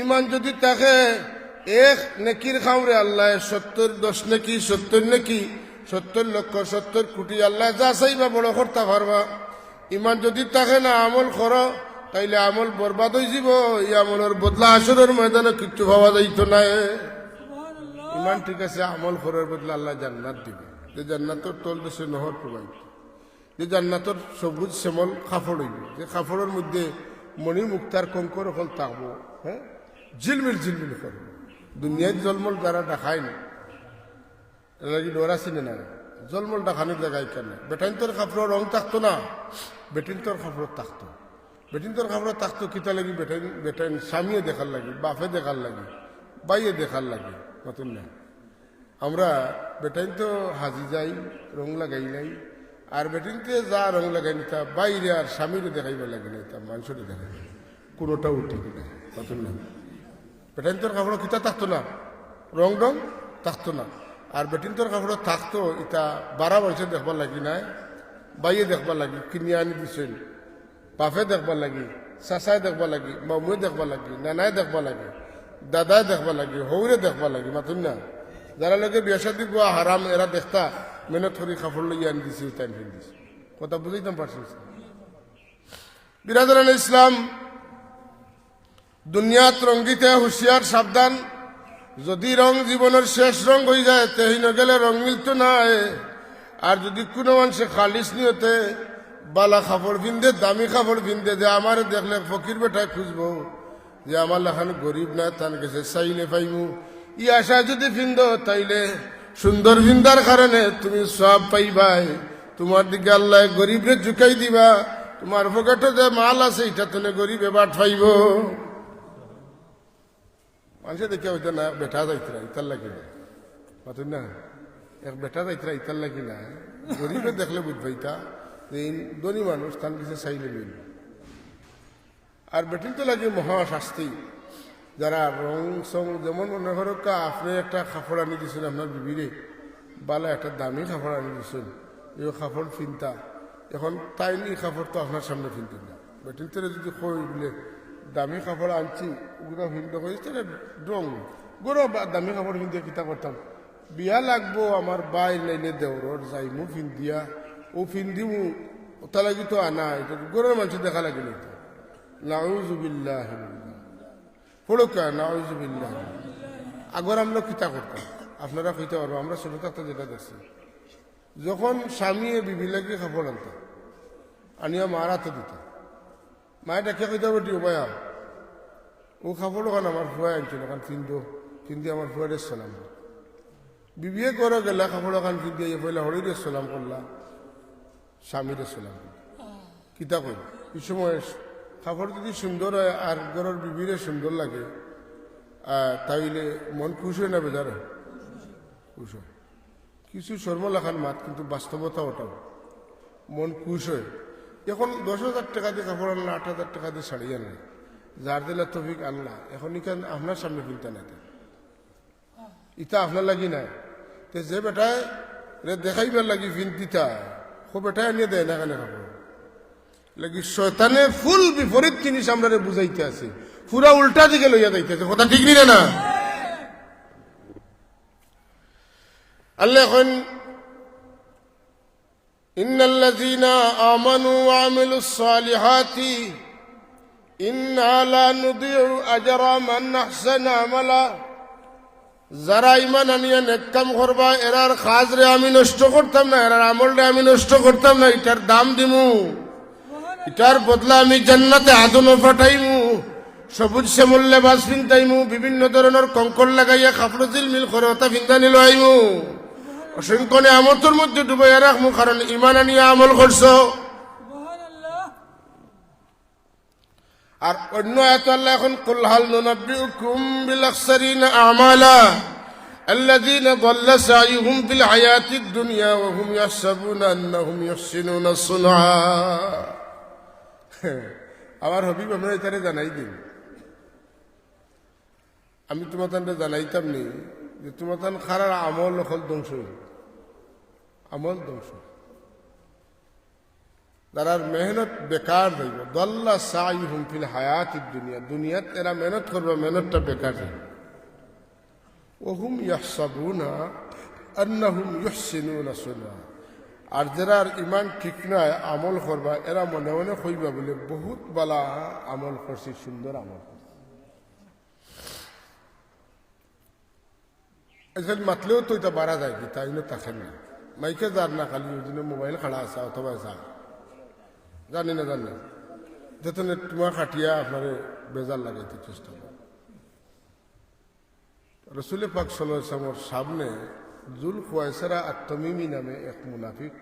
ইমান যদি থাকে এক নেকির খাওরে আল্লাহ সত্তর দশ নেকি সত্তর নেকি সত্তর লক্ষ সত্তর কোটি আল্লাহ যা চাইবা বড় করতে পারবা। ইমান যদি থাকে না আমল কর তাইলে আমল বরবাদ হয়ে যাব এই আমলের বদলা আসরের ময়দানে কিচ্ছু ভাবা যাইত না। ইমান ঠিক আছে আমল করার বদলা আল্লাহ জান্নাত দিবে। যে জান্নাতর তল দেশে নহর প্রবাহিত যে জান্নাতর সবুজ শ্যামল কাপড় হইব। যে কাপড়ের মধ্যে মণি মুক্তার কঙ্কর হল থাকব হ্যাঁ? ঝিলমিল ঝিলমিল করব দুনিয়ায় জলমল যারা দেখায় না। লাগি ডোরা চিনে না। জলমল দেখানোর জায়গায় কেন বেটাইন তোর কাপড়ের রং থাকতো না। বেটিন তোর কাপড় থাকতো বেটিন তোর কাপড় থাকতো কিতা লাগি বেটাইন বেটাইন স্বামীও দেখার লাগে, বাপে দেখার লাগে, বাইয়ে দেখার লাগে, নতুন না আমরা বেটাইন তো হাজি যাই রং লাগাই নাই আর বেটিনতে যা রং লাগাই নিতা বাইরে আর স্বামীরে দেখাইবার লাগে না তা মানুষরে দেখাই। কোনোটা উঠে কিনা, নতুন না বেটাইন তোর কাপড় কিতা থাকতো না? রং রং থাকতো না। আর বেটিন তোর কাপড় থাকতো ইটা বারা বয়সে দেখবার লাগি নাই, বাইয়ে দেখবার লাগি, কিনি আনি দিছেন বাপে দেখবার লাগি, চাচাই দেখবার লাগি, মামুয়ে দেখবার লাগি, নানাই দেখবার লাগি, দাদাই দেখবার লাগি হৌরে দেখবার লাগি মাতুন না? যারা লোকে বিয়া শাদী গোয়া হারাম এরা দেখতা মেহনত করে কাপড় লইয়া আনি দিছে টাইম ফিল দিছে। কথা বুঝাইতাম পারছি বিরাজ ইসলাম দুনিয়াত রঙ্গিতে হুঁশিয়ার সাবধান। যদি রং জীবনের শেষ রং হয়ে যায় তেহিন গেলে রং মিলত নাই। আর যদি কোনো মানুষে খালিস নিয়তে, বালা কাপড় পিনদে দামি কাপড় পিনদে যে আমার দেখলে ফকির বেটায় খুঁজবো, যে আমার লেখান গরিব না তার কাছে চাইলে পাইমু। ই আশা যদি পিন্দ তাইলে সুন্দর পিন্দার কারণে তুমি সব পাইবাই। তোমার দিকে আল্লাহ গরিবরে ঝুঁকাই দিবা, তোমার পকেটে যে মাল আছে এটা তুমি গরিবে বাট পাইব। মানুষে দেখে হইতো না বেটা যাইতরা ইতার লাগি না না এক বেটা যাইতরা ইতার লাগি না গরিবে দেখলে বুঝবাইতা এই ধনী মানুষ তার কিছু চাইলে মিলবে আর বেটিন তো লাগে মহাশাস্তি যারা রং সং যেমন মনে করো কা আপনি একটা কাপড় আনি দিয়েছেন আপনার বিবিরে বালা একটা দামি কাপড় আনি দিয়েছেন এই কাপড় ফিনতা এখন তাই এই কাপড় তো আপনার সামনে ফিনতেন না বেটিন তো যদি কই বলে দামি কাপড় আনছি, ওগুলো কই তাহলে রং গরো দামি কাপড় ফিনতে কিতা করতাম? বিয়া লাগবো, আমার বাই লাইনে দেওরর যাইমু ফিন দিয়া ও ফিন দিমু ওটা লাগি তো আনা, এটা গরুর মানুষ দেখা লাগিল নাউজুবিল্লাহ পড়ুকা নাউজুবিল্লাহ আগর আমরা কিতা করতাম? আপনারা কইতে পারব, আমরা ছোট থাকতে যেটা দেখছি। যখন স্বামী লাগে কাপড় আনতাম আনিয়া মারাতে দিত। মায়ের ডাকিয়া কইতে পারটি উপায়া ও কাপড় ওখানে আমার ফুয়াই আনছিল ওখান ফিন্দো ফিন্দি আমার ফুয়ারে সালাম। বিবিয়ে করে গেলা কাপড় ওখান ফিন্দি পয়লা হরিরে সালাম করলা, স্বামীরে সালাম কিতা কই এই সময় কাপড় যদি সুন্দর হয়, আর ঘরের বিবিরে সুন্দর লাগে তাইলে মন খুশ হয় না বেজার? খুশ হয়। কিছু শর্মলাখান মাত, কিন্তু বাস্তবতা ওটাও। মন খুশ হয়। এখন দশ হাজার টাকা দিয়ে কাপড় আনলা, আট হাজার টাকা দিয়ে শাড়ি আনলে, যার দিলে তফিক আনলা। এখন ইখান আপনার সামনে কিনতে না ইটা আপনার লাগি নাই। তে যে বেটায় দেখাইবার লাগি ফিনতিতা খুব বেটায় আনিয়ে দেয় না কেন কাপড়? লাগি শয়তানে ফুল বিপরীত জিনিস আমরা বুঝাইতে আছে। পুরা উল্টা দিকে লইয়া যাইতেছে। কথা ঠিক নিলে না? আল্লাহ এখন إن الذين آمنوا وعملوا الصالحات إنا لا نضيع أجر من أحسن عملا যারা ইমান আনিয়া নেকাম করবা এরার খাজরে আমি নষ্ট করতাম না এরার আমলটা আমি নষ্ট করতাম না এটার দাম দিমু এটার বদলা আমি জান্নাতে আদনও পাঠাইমু সবুজ শ্যামল লেবাস ফিন্তাইমু বিভিন্ন ধরনের কঙ্কর লাগাইয়া কাপড় জিল মিল করে ওটা ফিন্তানি লইমু অসংখ্য নিয়ামতের মধ্যে ডুবাইয়া রাখব কারণ ইমান আনিয়া আমল করছ। আর অন্য এত আল্লাহ এখন, কুল নুনাব্বিউকুম বিল আখসারিন আমালা الذين ضل سعيهم في الحياة الدنيا وهم يحسبون أنهم يحسنون صنعا আমার হবিব, আমরা এটারে জানাই দিন। আমি তোমার জানাইতাম নি যে তোমার খারাপ আমল হল ধ্বংস হইল। আমল ধ্বংস যারার মেহনত বেকার হইব। দল্লা সাই হুমফিল হায়াত দুনিয়া। দুনিয়াত এরা মেহনত করবে, মেহনতটা বেকার হইব। ওহুম ইয়াহসাবুনা আন্নাহুম ইহসিনুনা সুনা। আর যারা ইমান ঠিক নয় আমল করবা, এরা মনে মনে কইবা বলে, বহুত বালা আমল করছি, সুন্দর আমল করছি। এসে মাতলেও তো এটা বাড়া যায় কি তাই না থাকে না। মাইকে যার না খালি ওই মোবাইল খাড়া আছে অথবা যা জানি না জানি না যাতে তোমার খাটিয়া আপনার বেজার লাগাইতে চেষ্টা করে রসুল পাক সাল্লামের সামনে জুল খুয়াইসারা আর তমিমি নামে এক মুনাফিক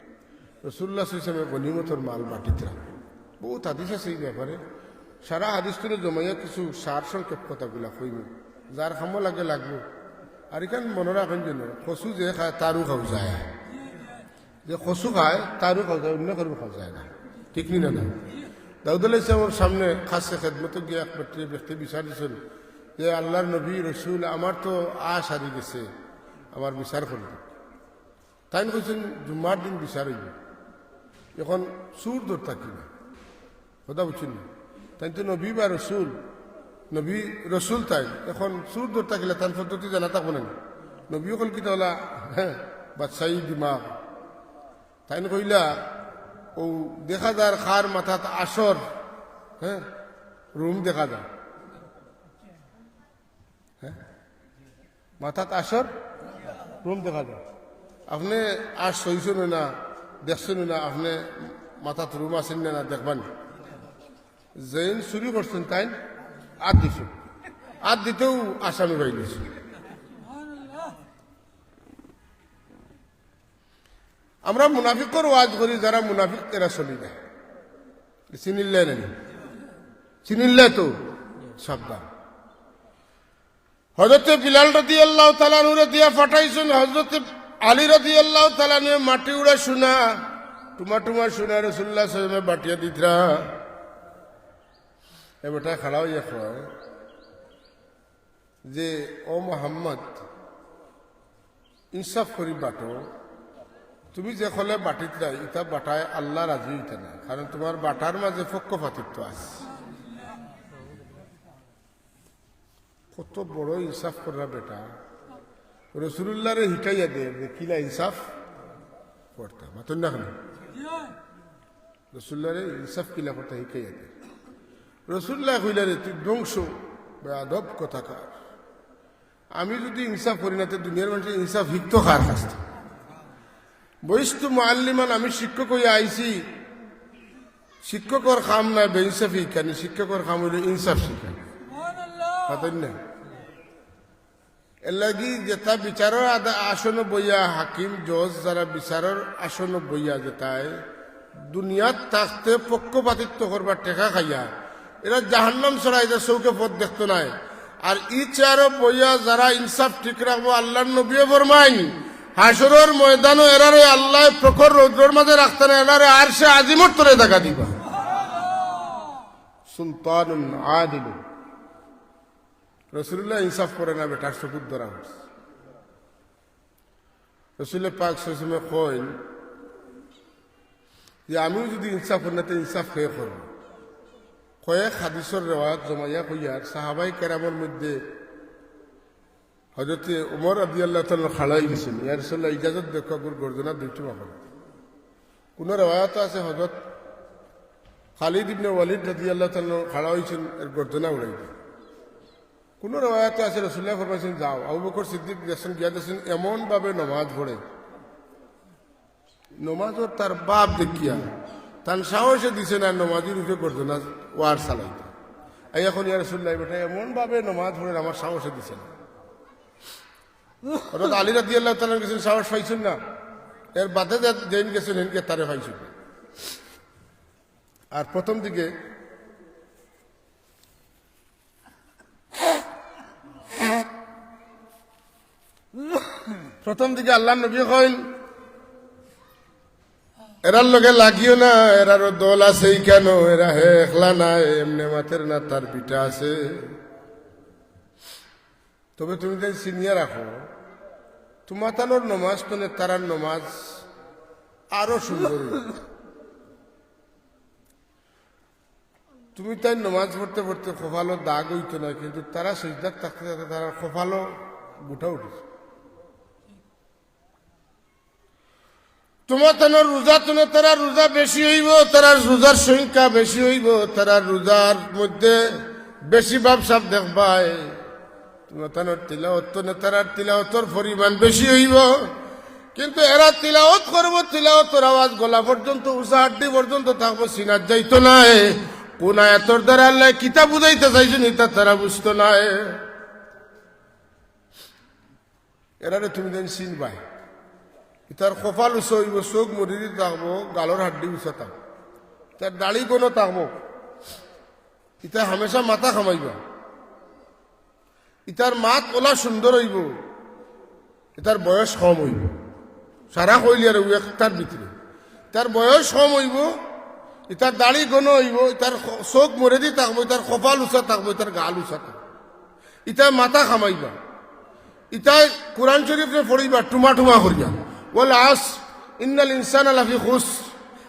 রসুল্লাহ ইসলামে গনিমতর মাল বাটিতে বহুত হাদিস আছে এই ব্যাপারে সারা হাদিস তুলে জমাইয়া কিছু সার সংক্ষেপ কথাগুলা কইব যার খামো লাগে লাগবো আর এখান মনে রাখেন যেন কচু যে খায় তারও খাও যায় যে কচু খায় তারও খাও যায় অন্য কারও খাওয়া যায় না। ঠিক নি না? দাউদ আলাহ ইসলামের সামনে খাসে খেদমত গিয়ে এক ব্যক্তি বিচারিছেন যে আল্লাহর নবী, রসুল, আমার তো আশ হারি গেছে, আমার বিচার করবে তাই কইছেন জুম্মার দিন বিচার হইব। এখন সুর দূর থাকি না? কথা বুঝছেন না। তাই তো নবী বা রসুল, নবী, রসুল তাই। এখন সুর দূর থাকিলে তার পদ্ধতি জানা থাকব না। নবী অকল কি তাহলে হ্যাঁ বাদশাহী দিমাগ। তাই কইলা, ও দেখা যার খার মাথাত আসর হ্যাঁ? রুম দেখা যায় হ্যাঁ? মাথাত আসর, রুম দেখা যায় আপনি আস সইছেন না দেখছেন না আপনি মাথাত রুম আছেন না দেখবেন জৈন চুরি করছেন তাই আদ দিছেন আদ দিতেও আসামি বাইলিছে আমরা মুনাফিকর ওয়াজ করি, যারা মুনাফিক এরা চলি যায়। চিনিল্লে নানি চিনিল্লে তো সাবধান। হজরতে বিলাল রদি আল্লাহ তালানুরে দিয়া ফাটাইছেন হজরতে আলী রদি আল্লাহ তালানুরে মাটি উড়ে শোনা টুমা টুমা শোনা রসুল্লাহ সাহেবে বাটিয়া দিতরা এ বেটা খাড়া হইয়া কয় যে, ও মোহাম্মদ, ইনসাফ করি বাটো। তুমি যে কলে বাটিত রাই ইটা বাটায় আল্লাহ রাজি হইতে না কারণ তোমার বাটার মাঝে পক্ষপাতিত্ব আছে। কত বড় ইনসাফ করা বেটা। রসুল্লাহরে হিটাইয়া দে কিলা ইনসাফ করতাম মাতন না কেন রসুল্লাহরে ইনসাফ কিলা করতে হিকাইয়া দে। রসুল্লাহ কইলারে তুই ধ্বংস বেআব কথা কার আমি যদি ইনসাফ করি না, তো দুনিয়ার মানুষের ইনসাফ হিক্ত কার কাছ বৈস্তু মাল্লিমান আমি শিক্ষক হয়ে আইছি। শিক্ষকর কাম নাই বেইনসাফ শিখানি শিক্ষকর কাম হইল ইনসাফ শিখানি পাতেন না এর লাগি যেটা বিচারের আসন বইয়া হাকিম, জজ যারা বিচারের আসন বইয়া যেটায় দুনিয়াত থাকতে পক্ষপাতিত্ব করবার টেকা খাইয়া, এরা জাহান্নাম ছড়া এদের চৌকে পথ দেখতো নাই। আর ই চেয়ারও বইয়া যারা ইনসাফ ঠিক রাখব আল্লাহর নবীও ফরমাইন হাসরের ময়দানও এরারে আল্লাহ প্রখর রৌদ্রের মাঝে রাখতে না এরারে আর সে আজিমত তোরে দেখা দিবা। সুলতানুন আদিলুন। রসুল্লাহ ইনসাফ করে না, বেটার চকুর ধরা রসুল্লাহ পাক সসমে কইন যে, আমিও যদি ইনসাফ করি না, তো ইনসাফ খেয়ে করব? কয়েক হাদিসর রেওয়াত জমাইয়া কইয়ার সাহাবাই কেরামের মধ্যে হজরতে উমর আদি আল্লাহ তাল খাড়াই গেছেন ইয়ার সাল্লাহ ইজাজত দেখা গুর গর্জনা দুইটি মাখন কোন রেওয়ায়ত আছে হজরত খালিদ ইবনে ওয়ালিদ রাদি আল্লাহ তাল খাড়া হয়েছেন, এর গর্জনা উড়াই কোন রেওয়ায়ত আছে রসুল্লাহ ফরমাইছেন, যাও। আবু বকর সিদ্দিক দেখছেন গিয়া দেখছেন এমন ভাবে নমাজ পড়ে। নমাজও তার বাপ দেখিয়া তার সাহসে দিছে না নমাজির রূপে করতো না ওয়ার চালাইতে। এখন ইয়া রসুল্লাহ বেটা এমন ভাবে নমাজ পড়ে, আমার সাহসে দিছে না। অর্থাৎ আলী রাদি আল্লাহ তালার গেছেন সাহস পাইছেন না। এর বাদে যেন গেছেন হেনকে তারে পাইছেন। আর প্রথম দিকে প্রথম দিকে আল্লাহ নবী কইন এরার লগে লাগিও না, এরারও দল আছে কেন? এরা হে একলা না, এমনি মাথের না, তার পিঠা আছে। তবে তুমি তাই চিনিয়ে রাখো তোমার তানোর নমাজ মানে তারার নমাজ আরও সুন্দর। তুমি তাই নমাজ পড়তে পড়তে খোফালো দাগ হইতো না, কিন্তু তারা সজদার থাকতে থাকতে তারা খোফালো গুঠা উঠেছে। তোমার তেন রোজা তুলে তারা রোজা বেশি হইব তারা রোজার সংখ্যা বেশি হইব তারা রোজার মধ্যে বেশি ভাবসাব দেখবাই। তোমার তিলাওত তারার তিলাওতর পরিমাণ বেশি হইব। কিন্তু এরা তিলাওত করব, তিলাওতর আওয়াজ গলা পর্যন্ত উষা হাড্ডি পর্যন্ত থাকব সিনার যাইতো নাই কোন আয়াতর দ্বারা আল্লাহ কিতাব বুঝাইতে চাইছেন, এটা তারা বুঝতো নাই এরারে তুমি দেন চিনবাই। তার কপাল উঁচু হইব, চোখ মরিদি থাকব গালর হাড্ডি উঁচা থাকব। তার দাড়ি কোনো থাকব। ইতা হামেশা মাথা খামাইবা। ইতার মাত ওলা সুন্দর হইব। ইতার বয়স কম হইব। সারা কইলি আর তার ভিতরে। তার বয়স কম হইব ইতার দাড়ি গণ হইব ইতার খ- চোখ মরেদি থাকব ইতার কপাল উঁচা থাকব ইতার গাল উঁচা থাকব। ইতার মাথা খামাইবা। ইতাই কোরআন শরীফে পড়িবা টুমা টুমা করিয়া। ওয়াল আস, ইন্নাল ইনসান লাফি খুস,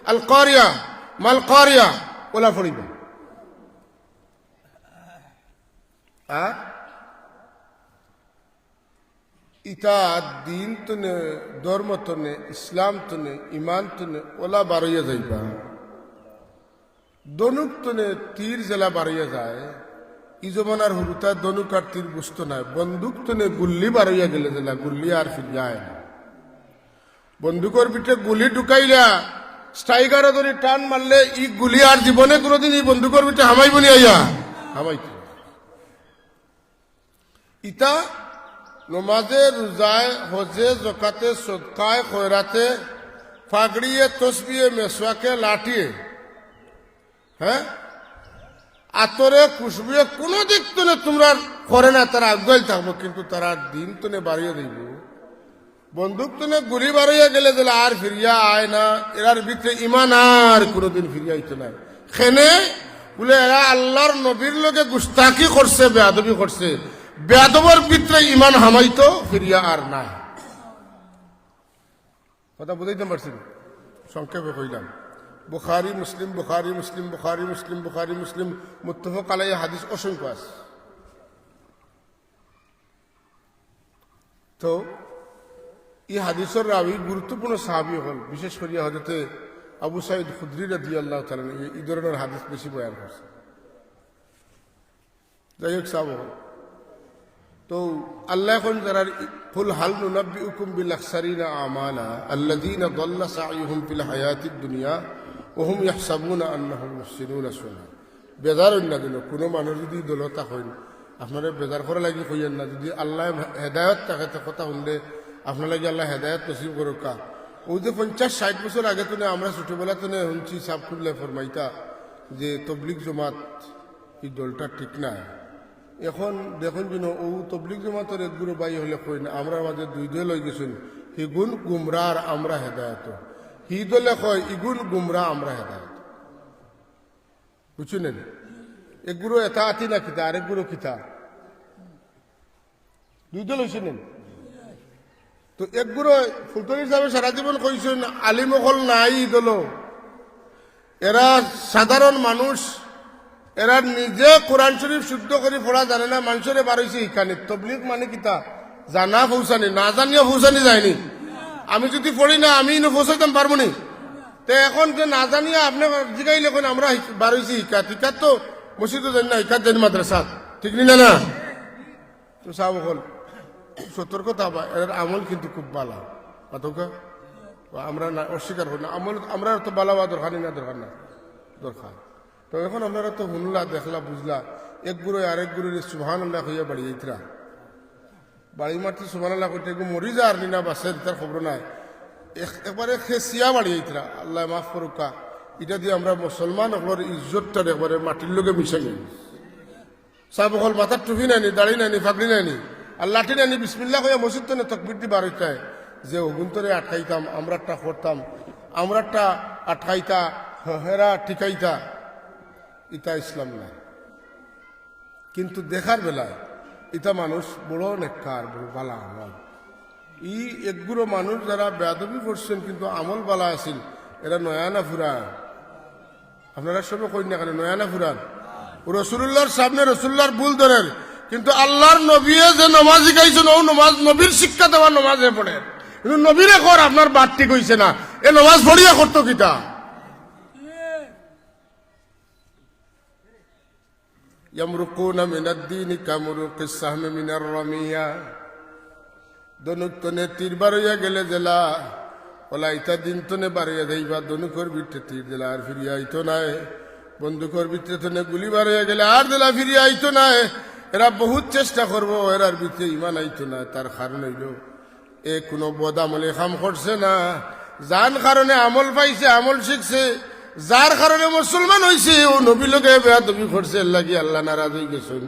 আল কারিয়া, মাল কারিয়া, ওলা পড়িবা। আর ইতা দিন তনে, ধর্ম তনে, ইসলাম তনে, ইমান তনে, ওলা বারইয়া যাইবা। দনুক তনে তীর জেলা বারইয়া যায়, ই জমানার হুরুতা দনুক আর তীর বুঝতো না। বন্দুক তনে গুল্লি বারইয়া গেলে জেলা, গুল্লি আর ফিরিয়ায় না। বন্দুকের পিঠে গুলি ঢুকাইলা স্ট্রাইকার ধরে টান মারলে ই গুলি আর জীবনে কোনোদিন এই বন্দুকের পিঠে হামাই নি আইয়া। হামাইতে ইতা নমাজে রোজায়, হজে জকাতে সদকায়, খয়রাতে, ফাগড়িয়ে, তসবিয়ে মেসোয়াকে লাঠিয়ে হ্যাঁ? আতরে, খুশবুয়ে, কোনো দিক তুনে তোমরা করে না, তারা আগুয়াল থাকব, কিন্তু তারা দিন তুনে বাড়িয়ে দিব বন্দুক তুনে গুলি বাড়িয়ে গেলে দিলে আর ফিরিয়া আয় না, এরার ভিতরে ইমান আর কোনোদিন ফিরিয়া আইতো না খেনে বলে, এরা আল্লাহর নবীর লোকে গুস্তাকি করছে, বেয়াদবি করছে। বেয়াদবর ভিতরে ইমান হামাইতো, ফিরিয়া আর না কথা বুঝাইতে পারছি? সংক্ষেপে কইলাম। বুখারি, মুসলিম বুখারি মুসলিম বুখারি মুসলিম বুখারি, মুসলিম, মুত্তফক আলাই হাদিস অসংখ্য আছে। তো, এই হাদিসের রাবি গুরুত্বপূর্ণ সাহাবি হল বিশেষ করে হজরতে আবু সাইদ খুদ্রি রাদি আল্লাহ তালেন এই ধরনের হাদিস বেশি বয়ান করছে। যাই হোক, সাহাব হল তো আল্লাহ এখন যারা ফুল হাল নুনাব্বি উকুম বিল আখসারিনা আমালা আল্লাযীনা দাল্লা সাইয়ুহুম ফিল হায়াতিদ দুনিয়া ওয়া হুম ইয়াহসাবুনা আন্নাহুম মুহসিনুনা সুনা বেজার হইন না দিল কোনো মানুষ যদি দলতা হইন আপনারা বেজার করা লাগি কইয়েন না। যদি আল্লাহ হেদায়ত থাকে কথা শুনলে আপনার লাগে আল্লাহ হেদায়ত নসিব করুকা ওই যে পঞ্চাশ ষাট বছর আগে তো আমরা ছোটবেলা তো শুনছি সাপ খুললে ফরমাইতা যে তবলিক জমাত এই দলটা ঠিক না। এখন দেখুন যেন ও তবলিক জমাতের একগুলো বাই হলে কই না, আমরা মাঝে দুই দল হয়ে গেছেন। হিগুন গুমরা আর আমরা হেদায়ত। হি দলে কয় ইগুন গুমরা আমরা হেদায়ত। বুঝছেন? একগুলো এটা আতি না কিতা আরেকগুলো কিতা? দুই দল হয়েছেন? তো একগুলো ফুলতলি হিসাবে সারা জীবন কইছেন আলিমকল নাই দল। এরা সাধারণ মানুষ এরা নিজে কোরআন শরীফ শুদ্ধ করে পড়া জানে না মানুষের বারইছে ইখানে তবলিক মানে কিতা জানা পৌঁছানি না জানিয়া পৌঁছানি যায়নি। আমি যদি পড়ি না, আমি ইনো পৌঁছাইতাম পারব নি? তো এখন যে না জানিয়া আপনি জিগাইলে কোন আমরা বারইছি হিকাত হিকাত তো মসজিদও জানি না হিকাত জানি মাদ্রাসা ঠিক নি না না? তো হল সতর্কতা বা এর আমল কিন্তু খুব বালা। অতকা আমরা না অস্বীকার করি না। আমল আমরা তো ভালো হওয়া দরকার না দরকার না দরকার তো এখন আপনারা তো শুনলা দেখলা, বুঝলা। এক গুরু আরেক গুরু সুহান আল্লাহ হইয়া বাড়ি যাইতরা। বাড়ি মারতে সুহান আল্লাহ করতে মরি যা আর নিনা বাসে, তার খবর নাই। এক- একবারে খেসিয়া বাড়ি যাইতরা। আল্লাহ মাফ করুকা এটা দিয়ে আমরা মুসলমান হলোর ইজ্জতটা একবারে মাটির লোকে মিশাই সাহেব হল মাথার টুপি নাইনি, দাড়ি নাইনি, ফাগড়ি নাইনি, আর লাঠি নাইনি বিসমিল্লা হয়ে মসজিদ তো তকবির দি বার হইতে। যে অগুন্তরে আটকাইতাম আমরাটা করতাম আমরাটা আটকাইতা হেরা টিকাইতা ইতা ইসলাম না কিন্তু দেখার বেলায় ইতা মানুষ বড় নেককার, বড় বালা আমল ই একগুলো মানুষ যারা বেদবি করছেন কিন্তু আমল বালা আছিল, এরা নয়া না ফুরা আপনারা সবে কই না কেন, নয়া না ফুরান? রসুল্লাহর সামনে রসুল্লাহর ভুল ধরেন, কিন্তু আল্লাহর নবীয়ে যে নমাজ শিখাইছেন, ও নমাজ, নবীর শিক্ষা দেওয়ার নমাজে পড়ে কিন্তু নবীরে কর, আপনার বাদ ঠিক হইছে না। এ নমাজ পড়িয়া করতো কিতা? يمرقون من الدين كمرق السهم من الرمية দনুতনে তীর বারইয়া গেলে জেলা ওলা ইতা দিন তনে বারইয়া দেইবা দনুকর বিটে তীর দিলা আর ফিরিয়া আইতো নাই বন্দুকর ভিতরে তনে গুলি বারইয়া গেলে আর দিলা ফিরিয়া আইতো নাই এরা বহুত চেষ্টা করবো এরার ভিতরে ইমান আইতো না তার কারণ হইল এ কোনো বদ আমলে খাম করছে না যার কারণে আমল পাইছে আমল শিখছে যার কারণে মুসলমান হয়েছে ও নবী লোকে বেয়া তুমি করছে লাগি আল্লাহ নারাজ হয়ে গেছেন।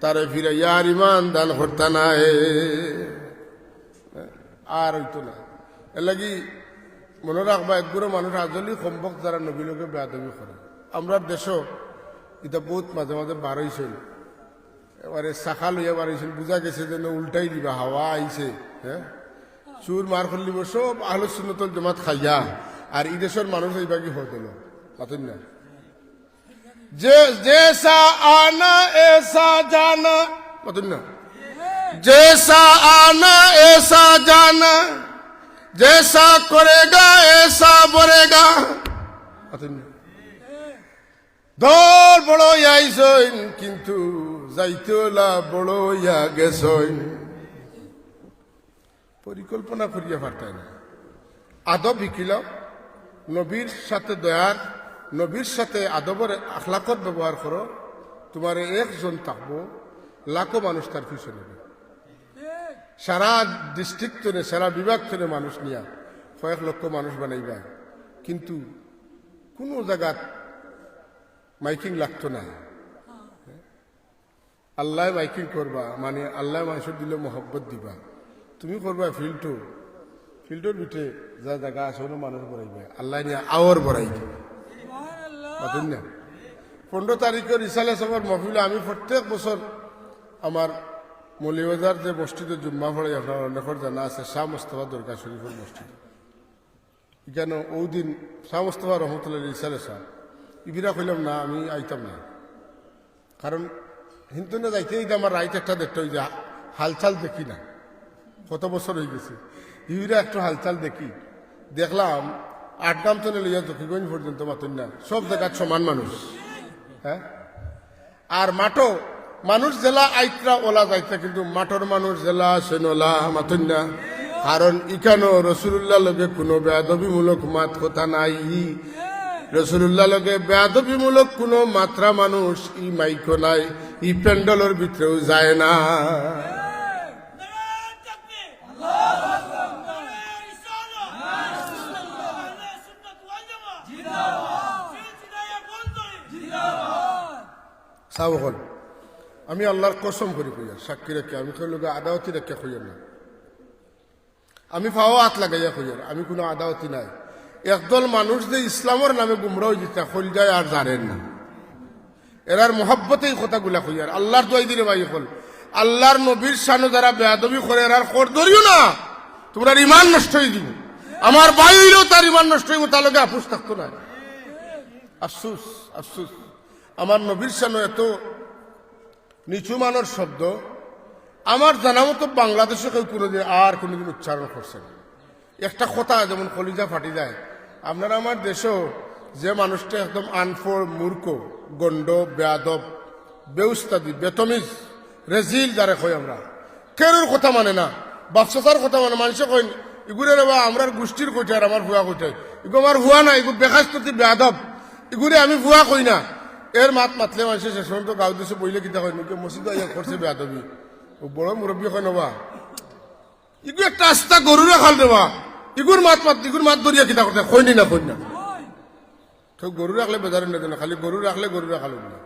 তারে ফিরে ইয়ার ইমান দান করতা নাই। আর হইতো না। এর লাগি মনে রাখবা একগুলো মানুষ আজলি সম্ভব যারা বেয়া তুমি করে। আমরা দেশ এটা বহুত মাঝে মাঝে বার হয়েছিল এবারে শাখা লইয়া বার হয়েছিল বুঝা গেছে যে উল্টাই দিবা, হাওয়া আইছে হ্যাঁ? চুর মার করলিব, সব আহলো সুন্নতল জমাত খাইয়া। আর এই দেশের মানুষ এইবা কি হতো হাতিম না। যে জেসা আনা এসা জানা। হাতিম না। জেসা আনা এসা জানা। জেসা করেগা এসা বরেগা। হাতিম না। দর বড় আইসইন কিন্তু যাইতলা বড় ইয়া গেছইন পরিকল্পনা করিয়া পারতাই না। আদব বিকিল নবীর সাথে দয়ার নবীর সাথে আদবের আখলাকত ব্যবহার করো, তোমার একজন থাকব, লাখো মানুষ তার পিছনে সারা ডিস্ট্রিক্ট থেকে সারা বিভাগ থেকে মানুষ নিয়া কয়েক লক্ষ মানুষ বানাইবা। কিন্তু কোনো জায়গাত মাইকিং লাগতো না। আল্লাহ মাইকিং করবা মানে আল্লাহ মানুষের দিলে মহব্বত দিবা। তুমি করবা ফিল্ডটো। ফিল্ডের ভিতরে যা জায়গা আছে মানুষ বড়াইবে আল্লাহ নিয়ে আওয়ার বড়াইবে পনেরো তারিখের ইসালে সবার মহফিলে আমি প্রত্যেক বছর আমার মৌলিবাজার যে মসজিদে জুম্মা পড়ে আপনার অনেকের জানা আছে শাহ মোস্তফা দুর্গা শরীফের মসজিদ এখানে ওই দিন শাহ মোস্তফা রহমতুল্লাহ ইসালে শাহ ইবিরা কইলাম না, আমি আইতাম না। কারণ হিন্দু না যাইতে এই আমার রাইট একটা দেখতে ওই যে হালচাল দেখি না। কত বছর হয়ে গেছে? ইবিরা একটু হালচাল দেখি দেখলাম আটগাম তো লইয়া জকিগঞ্জ পর্যন্ত মাতুন না। সব জায়গার সমান মানুষ। হ্যাঁ? আর মাঠও, মানুষ জেলা আইত্রা ওলা যাইতা কিন্তু মাঠর মানুষ জেলা সেনলা মাতুন না। কারণ ইকানো রসুল্লাহ লগে কোনো বেদবিমূলক মাত কথা নাই। রসুল্লাহ লগে বেদবিমূলক কোনো মাত্রা মানুষ ই মাইকো নাই, ই প্যান্ডলের ভিতরেও যায় না। হল আমি আল্লাহর কসম করি কইয়া, সাক্ষী রেখে, আমি কই লোক আদাওতি রেখে কইয়ার না। আমি ফাও হাত লাগাইয়া কইয়ার আমি কোনো আদাওতি নাই। একদল মানুষ যে ইসলামের নামে গুমরা হয়ে যেতে হল যায় আর জানেন না। এরার মহব্বতে এই কথাগুলা কইয়ার। আল্লাহর দোয়াই দিলে ভাই হল আল্লাহর নবীর সানো যারা বেয়াদবি করে, এরার খর ধরিও না। তোমরা ইমান নষ্ট হয়ে দিব। আমার হইলেও তার ইমান নষ্ট হইব, তার লগে আপুস থাকতো না। আফসুস আফসুস। আমার নবীর সানো এত নিচু মানের শব্দ, আমার জানা মতো বাংলাদেশে কেউ কোনোদিন আর কোনোদিন উচ্চারণ করছে না। একটা কথা যেমন কলিজা ফাটি যায়, আপনারা আমার দেশেও যে মানুষটা একদম আনফোর, মূর্খ, গণ্ড, বেয়াদব, বেউস্তাদি, বেতমিজ, রেজিল যারে কই আমরা, কেরোর কথা মানে না বাপসার কথা মানে মানুষে কই ইগুরে রেবা আমরার গোষ্ঠীর আর আমার ভুয়া কইতে ইগু আমার ভুয়া না, ইগু বেখাস্তি বেয়াদব। ইগুরে আমি ভুয়া কই না। এর মাত মাতলে মানুষের শেষ পর্যন্ত গাঁও দেশে বইলে কিতা হয়, নাকি মসজিদ আইয়া করছে বেয়াদবি। ও বড় মুরব্বী হয় নবা। ইগু একটা আস্তা গরুরে খাল দেবা। ইগুর মাত মাত ইগুর মাত ধরিয়া কিতা করতে কইনি না কই না। তো গরু রাখলে বেজারের না না খালি গরু রাখলে গরু রাখালো না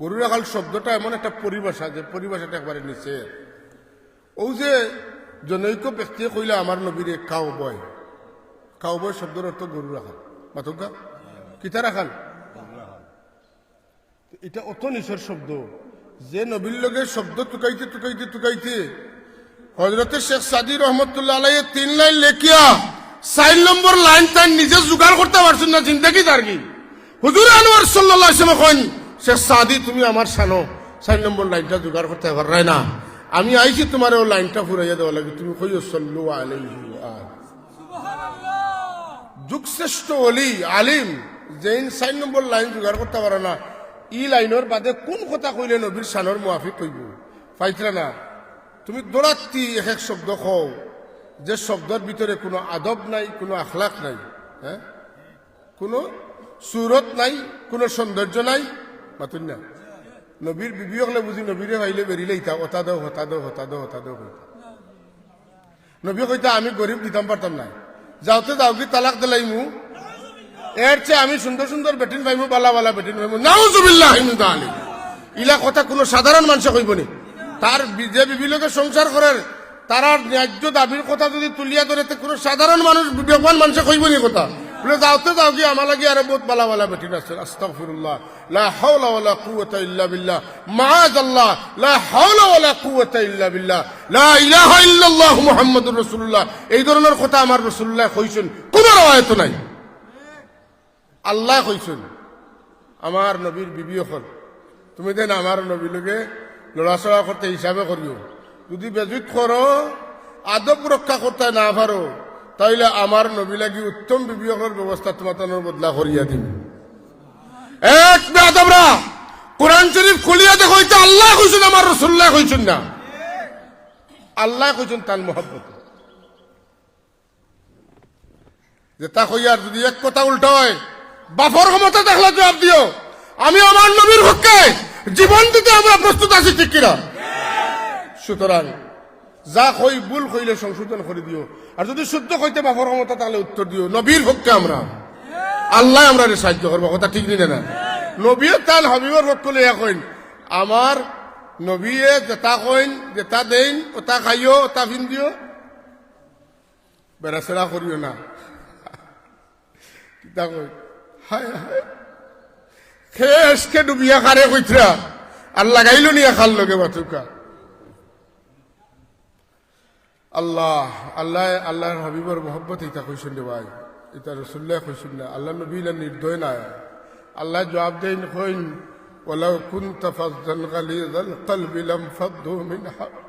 গরু রাখাল শব্দটা এমন একটা পরিভাষা যে পরিভাষাটা একবারে নিচে। ও যে জনৈক ব্যক্তিয়ে কইলে আমার নবীরে কাউ বয় কাউ বয় শব্দের অর্থ গরু রাখাল মাতকা কিতা রাখাল এটা অত নিচের শব্দ। যে নবীর লগে শব্দ টুকাইতে টুকাইতে টুকাইতে হজরতে শেখ সাদি রহমতুল্লাহ আলাই তিন লাইন লেখিয়া চার নম্বর লাইন তার নিজে জোগাড় করতে পারছেন না চিন্তা কি তার কি? হুজুর আনোয়ার ওয়াসাল্লাম কইন, শেখ সাদি, তুমি আমার শানো। চার নম্বর লাইনটা জোগাড় করতে পারাই না। আমি আইছি তোমার ও লাইনটা ফুরাইয়া দেওয়া লাগে, তুমি কইও সল্লু আলাইহি। যুগশ্রেষ্ঠ অলি আলিম, যেইন চার নম্বর লাইন জোগাড় করতে পারে না। ই লাইনের বাদে কোন কথা কইলে নবীর শানোর মুআফিক কইব? পাইতরা না? তুমি দৌড়াত্তি এক এক শব্দ কও, যে শব্দের ভিতরে কোনো আদব নাই, কোনো আখলাক নাই হ্যাঁ কোনো সুরত নাই, কোনো সৌন্দর্য নাই, মাতুন না? নবীর বিবি হলে বুঝি নবীরে ভাইলে বেরিলে ইতা হতা দাও হতা দাও হতা দাও হতা দাও নবী কইতা, আমি গরিব দিতাম পারতাম না যাওতে যাও কি তালাক দিলাইমু এর চেয়ে আমি সুন্দর সুন্দর বেটিন পাইমু বালা বালা বেটিন পাইমু নাউজুবিল্লাহ যালিক ইলা কথা কোনো সাধারণ মানুষে কইব নি। তার যে বিবি লোকে সংসার করার তারার ন্যায্য দাবির কথা যদি তুলিয়া ধরে কোনো সাধারণ মানুষ, বিবেকবান মানুষে কইব নি কথা। বলে যাওতে যাও কি আমার লাগে আরে বহুত বালা বালা বেটিন আছে। আস্তাগফিরুল্লাহ। লা হাওলা ওয়ালা কুওয়াতা ইল্লা বিল্লাহ। মাআযাল্লাহ লা হাওলা ওয়ালা কুওয়াতা ইল্লা বিল্লাহ। লা ইলাহা ইল্লাল্লাহ মুহাম্মাদুর রাসূলুল্লাহ। এই ধরনের কথা আমার রাসূলুল্লাহ কইছেন। কোনো রাওয়ায়াত নাই। আল্লাহ কইছেন আমার নবীর বিবি হল তুমি দেন আমার নবী লোকে লড়াচড়া করতে হিসাবে করিও। যদি বেজুত করো, আদব রক্ষা করতে না পারো, তাইলে আমার নবী লাগি উত্তম বিবিয়কের ব্যবস্থা তোমার বদলা করিয়া দিন এক বেদবরা কোরআন শরীফ খুলিয়া দেখো আল্লাহ কইছেন আমার রসুল্লাহ কইছেন না। আল্লাহ কইছেন তার মোহাব্বত। যে তা কইয়ার যদি এক কথা উল্টা হয় বাফর ক্ষমতা দেখলে জবাব দিও। আমি আমার নবীর পক্ষে জীবন দিতে আমরা প্রস্তুত আছি, ঠিক কিনা? সুতরাং যা কই ভুল কইলে সংশোধন করে দিও। আর যদি শুদ্ধ কইতে বাফর ক্ষমতা, তাহলে উত্তর দিও, নবীর পক্ষে আমরা। আল্লাহ আমরা সাহায্য করব, কথা ঠিক নিলে না? নবী তাল হবিবর পক্ষ লইয়া কইন আমার নবীয়ে যেটা কইন যেটা দেন ওটা খাইও ওটা ফিন্দিও বেড়াচেরা করিও না। কিতা কই হায় হায় খেসকে ডুবিয়া খারে কইতরা আর লাগাইলো নিয়া খাল লগে বাতুকা আল্লাহ আল্লাহ আল্লাহর হাবিবর মোহব্বত ইতা কইছেন রে ভাই ইতা রসুল্লাহ কইছেন না আল্লাহ নবী না নির্দয় না আল্লাহ জবাব দেন কইন ولو كنت فظا غليظ القلب لانفضوا من حولك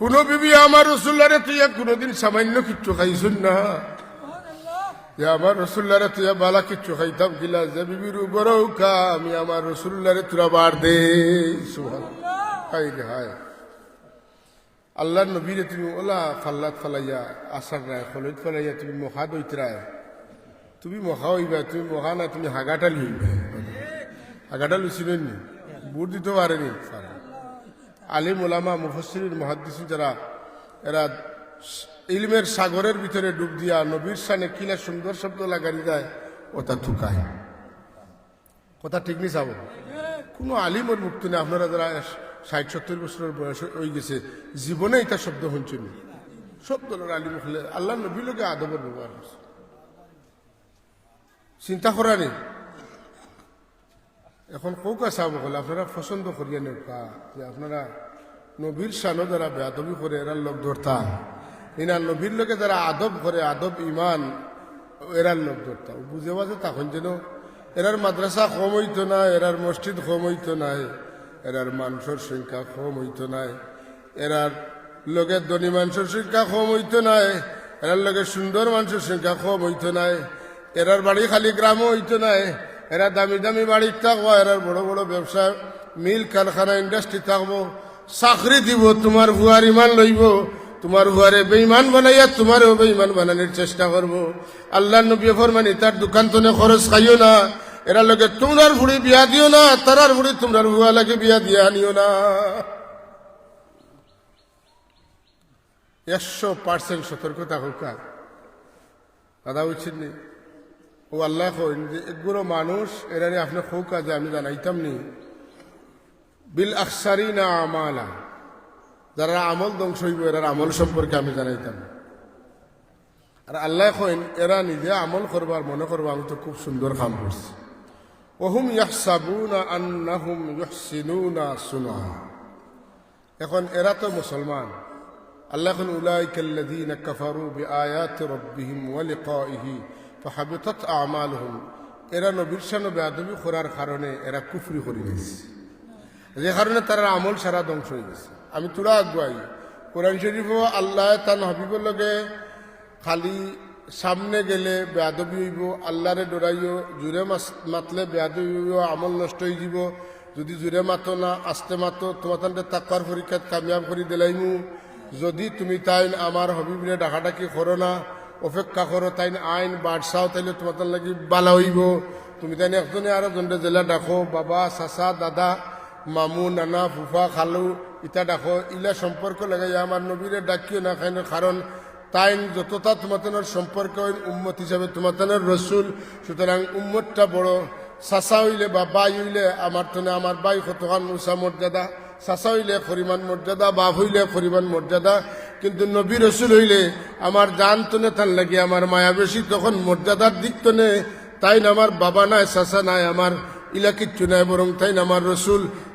কোন বিবি আমার রসুল্লারে তুই কোনোদিন সামান্য কিচ্ছু খাইছুন না যে আমার রসুল্লারে তুই বালা কিচ্ছু খাইতাম গিলা যে বিবির উপরেও খা আমি আমার রসুল্লারে তুরা বার দে। হাই রে হায়। আল্লাহ নবীরে তুমি ওলা ফাল্লাত ফালাইয়া, আসার রায় খলৈত ফালাইয়া তুমি মহা দৈতরায় তুমি মহা হইবা, তুমি মহা না, তুমি হাগাটালি হইবা। হাগাটাল ছিলেন নি? বুট দিতে পারেনি। পারে আলিম ওলামা মুফসির মহাদ্দিসিন যারা, এরা ইলমের সাগরের ভিতরে ডুব দিয়া নবীর সানে কিনা সুন্দর শব্দ লাগানি যায় ওটা থুকায়। কথা ঠিক নি চাব কোনো আলিমর মুক্তি নেই। আপনারা যারা ষাট, সত্তর বছরের বয়স হয়ে গেছে, জীবনে এটা শব্দ শুনছেন? দলের আলিম হলে আল্লাহ নবী লোকে আদবের ব্যবহার করছে। চিন্তা করা নেই। এখন কৌকা চাব হলে আপনারা পছন্দ করিয়া নেওয়া যে আপনারা নবীর সানো যারা বেআবি করে এরার লোক ধরতা ইনার নবীর লোকে যারা আদব করে, আদব ইমান, এরার লোক ধরতা। বুঝে বাজে তখন যেন এরার মাদ্রাসা কম হইতো না, এরার মসজিদ কম হইতো নাই এরার মানুষের সংখ্যা কম হইতো নাই এরার লোকের ধনী মানুষের সংখ্যা কম হইতো নাই এরার লোকের সুন্দর মানুষের সংখ্যা কম হইতো নাই এরার বাড়ি খালি গ্রামও হইতো নাই এরা দামি দামি বাড়ি থাকব, এরার বড় বড় ব্যবসা, মিল কারখানা ইন্ডাস্ট্রি থাকব, চাকরি দিব, তোমার ভুয়ার ইমান লইব তোমার ভুয়ারে বেইমান বানাইয়া তোমারও বেইমান বানানোর চেষ্টা করব। আল্লাহ নবী ফরমানি, তার দোকান তো খরচ খাইও না। এরা লোকে তোমরার ভুড়ি বিয়া দিও না, তারার ভুড়ি তোমরার ভুয়া লাগে বিয়া দিয়ে আনিও না। একশো পার্সেন্ট সতর্কতা হোক দাদা উচিত নেই। ও আল্লাহ কইন যে, এগুলো মানুষ, এরারে আপনি খৌ কাজে আমি জানাইতাম নি। বিল আকসারি না আমালা। যারা আমল ধ্বংস হইব, এরার আমল সম্পর্কে আমি জানাইতাম। আর আল্লাহ কইন, এরা নিজে আমল করবার মনে করব, আমি তো খুব সুন্দর কাম করছি। ওহুম ইয়াহসাবুনা আন্নাহুম ইহসিনুনা সুনা এখন এরা তো মুসলমান। আল্লাহ এখন উলাইকাল্লাযীনা কাফারু বিআয়াতি রাব্বিহিম ওয়া লিকাইহি ফাহাবিতাত আমালুহুম। এরা নবীর সামনে বেয়াদবি করার কারণে এরা কুফরি করে গেছে যে কারণে তারা আমল সারা ধ্বংস হয়ে গেছে। আমি তোরা আগুয়াই কোরআন শরীফ আল্লাহ তার হবিবর লগে খালি সামনে গেলে বেয়াদবি হইব, আল্লাহরে ডরাইও মাস মাতলে বেয়াদবি হইব, আমল নষ্ট হয়ে যাব। যদি জুড়ে মাতো না, আস্তে মাতো, তোমার তাকবার পরীক্ষাত কামিয়াব করে দিলাইমু। যদি তুমি তাই আমার হবিবরে ডাকাডাকি করো না, অপেক্ষা করো তাই আইন বাড়ছাও, তাইলে তোমার লাগি বালা হইব। তুমি তাই একজনে আরও জনরে জেলা ডাকো, বাবা, চাচা, দাদা মামু, নানা, ফুফা, খালু ইটা ডাকো, ইলা সম্পর্ক লাগাই আমার নবীরে ডাকিও না খাই কারণ তাইন যতটা তোমাদের সম্পর্ক উম্মত হিসাবে তোমাদের রসুল সুতরাং উম্মতটা বড়, চাচা হইলে বা বাই হইলে আমার তনে আমার বাই কতখান উষা মর্যাদা চাচা হইলে পরিমাণ মর্যাদা বাপ হইলে পরিমাণ মর্যাদা কিন্তু নবী রসুল হইলে আমার জান তনে তার লাগে আমার মায়া বেশি তখন মর্যাদার দিক তনে তাই আমার বাবা নাই, চাচা নাই আমার ইলা কিচ্ছু নাই বরং তাই আমার রসুল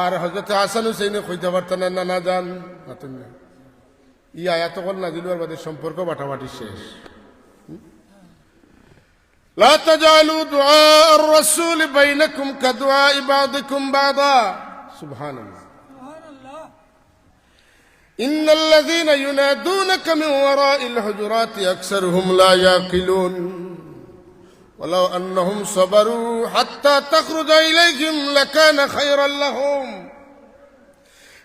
আর হযরত হাসান হুসাইনে কইতে পারত না নানা জান পাতুন না ই আয়াত কল নাজিল হওয়ার বাদে সম্পর্ক বাটাবাটি শেষ لا تجعلوا دعاء الرسول بينكم كدعاء بعضكم بعضا سبحان الله إن الذين ينادونك من وراء الحجرات أكثرهم لا يعقلون ولو أنهم صبروا حتى تخرج إليهم لكان خيرا لهم.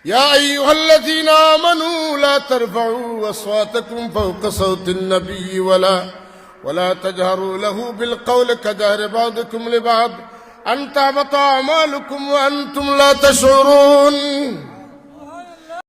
يا أيها الذين آمنوا لا ترفعوا أصواتكم فوق صوت النبي ولا ولا تجهروا له بالقول كجهر بعضكم لبعض. أن تعبط أعمالكم وأنتم لا تشعرون.